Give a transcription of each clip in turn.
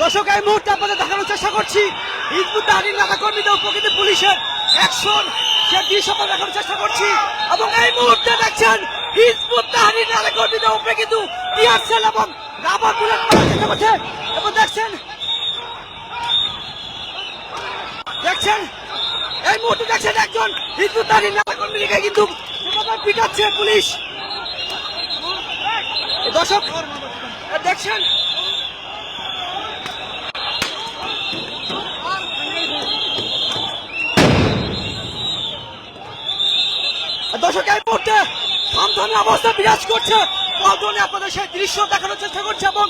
দর্শক, এই মুহূর্তে আপনাদের দেখানোর চেষ্টা করছি হিজবুত তাহরির নেতা কর্মীদের উপর কিন্তু পুলিশের অ্যাকশন সে দৃশ্য আপনাদের দেখানোর চেষ্টা করছি, এবং এই মুহূর্তে দেখছেন হিজবুত তাহরির নেতা কর্মীদের উপরে কিন্তু টিয়ার সেল এবং রাবার বুলেট মারার চেষ্টা করছে, এবং দেখছেন দেখছেন, এই মুহূর্তে দেখছেন একজন হিজবুত তাহরির নেতা কর্মীকে কিন্তু পিটাচ্ছে পুলিশ। দর্শক, দেখছেন দর্শক, এই মুহূর্তে থমথমে অবস্থা বিরাজ করছে। পল্টনে আপনাদের সেই দৃশ্য দেখানোর চেষ্টা করছে এবং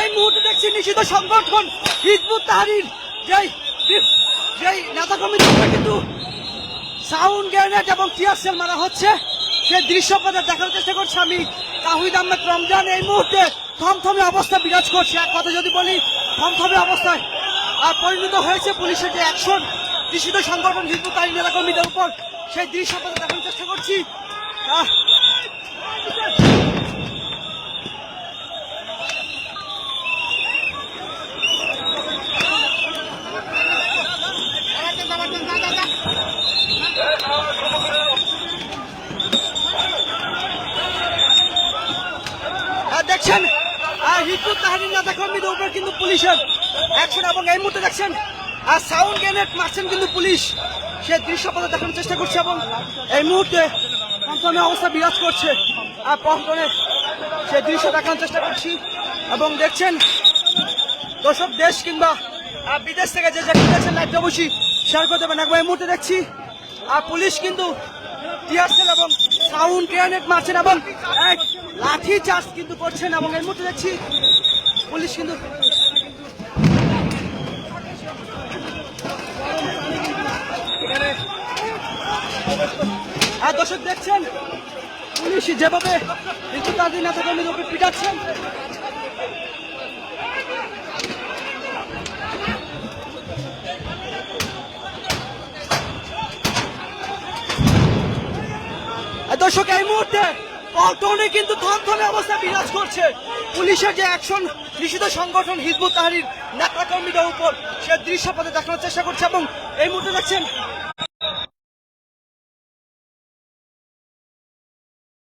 এই মুহূর্তে দেখছি নিষিদ্ধ সংগঠন হিজবুত তাহারির। যেই যেই নেতাকর্মীদের উপরে কিন্তু সাউন্ড গ্রেনেড এবং টিয়ার সেল মারা হচ্ছে। সেই দৃশ্য আপনাদের দেখানোর চেষ্টা করছি আমি, তাহিদ আহমেদ রমজান। এই মুহূর্তে থমথমে অবস্থা বিরাজ করছে। এক কথা যদি বলি, থমথমে অবস্থায় আর পরিণত হয়েছে পুলিশের যে অ্যাকশন নিষিদ্ধ সংগঠন হিজবুত তাহির নেতাকর্মীদের উপর সেই দৃশ্য দেখানোর চেষ্টা করছি। দেখছেন, আর হিজবুত তাহারির নেতা কর্মীদের উপর কিন্তু পুলিশের অ্যাকশন এবং এই মুহূর্তে দেখছেন আর সাউন্ড গ্রেনেড মারছেন কিন্তু পুলিশ। সে দৃশ্য পথে দেখানোর চেষ্টা করছে এবং এই মুহূর্তে কনফার্মে অবস্থা বিরাজ করছে। আর পল্টনে সে দৃশ্য দেখানোর চেষ্টা করছি এবং দেখছেন দর্শক দেশ কিংবা আহ, বিদেশ থেকে যে যেখানে দেখছেন লাইভটা অবশ্যই শেয়ার করতে পারেন একবার এই মুহূর্তে দেখছি আর পুলিশ কিন্তু টিয়ার সেল এবং সাউন্ড গ্রেনেড মারছেন এবং লাঠি চার্জ কিন্তু করছেন এবং এই মুহূর্তে দেখছি পুলিশ কিন্তু আর দর্শক দেখছেন? পুলিশ যেভাবে কিন্তু তাদের নেতা কর্মীদের উপরে পিটাচ্ছেন দর্শক, এই মুহূর্তে পল্টনে কিন্তু থমথমে অবস্থা বিরাজ করছে। পুলিশের যে অ্যাকশন, নিষিদ্ধ সংগঠন হিজবুত তাহারির নেতা কর্মীদের উপর সে দৃশ্য পথে দেখানোর চেষ্টা করছে এবং এই মুহূর্তে দেখছেন